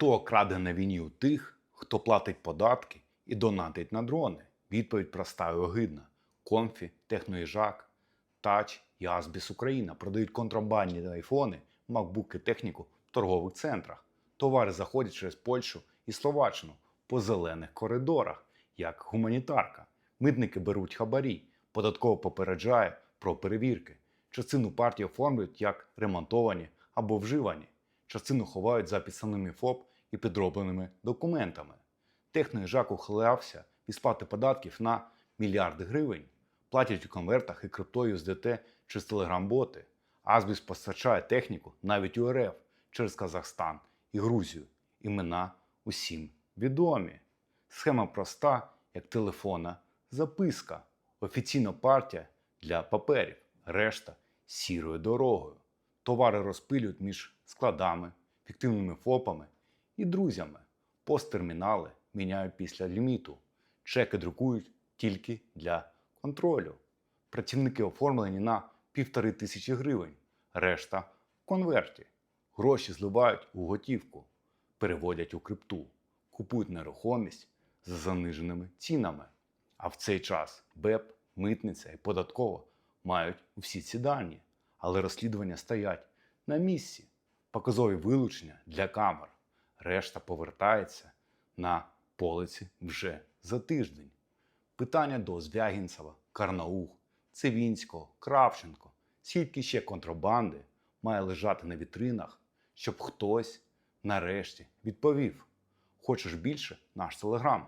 Хто краде на війні у тих, хто платить податки і донатить на дрони? Відповідь проста і огидна. Комфі, Техноїжак, Тач і Асбіс Україна продають контрабандні айфони, макбуки, техніку в торгових центрах. Товари заходять через Польщу і Словаччину по зелених коридорах, як гуманітарка. Митники беруть хабарі, податково попереджає про перевірки. Частину партій оформлюють як ремонтовані або вживані. Частину ховають за підставними ФОП і підробленими документами. Техноїжак ухилявся від сплати податків на мільярди гривень. Платять у конвертах і криптою з ДТ через телеграм-боти. Азбіс постачає техніку навіть у РФ через Казахстан і Грузію. Імена усім відомі. Схема проста, як телефонна записка. Офіційна партія для паперів, решта сірою дорогою. Товари розпилюють між складами, фіктивними ФОПами і друзями. Посттермінали міняють після ліміту. Чеки друкують тільки для контролю. Працівники оформлені на півтори тисячі гривень, решта в конверті. Гроші зливають у готівку, переводять у крипту, купують нерухомість за заниженими цінами. А в цей час БЕП, митниця і податково мають всі ці дані, але розслідування стоять на місці. Показові вилучення для камер. Решта повертається на полиці вже за тиждень. Питання до Звягінцева, Карнаух, Цивінського, Кравченко, скільки ще контрабанди має лежати на вітринах, щоб хтось нарешті відповів: Хочеш більше? Наш телеграм.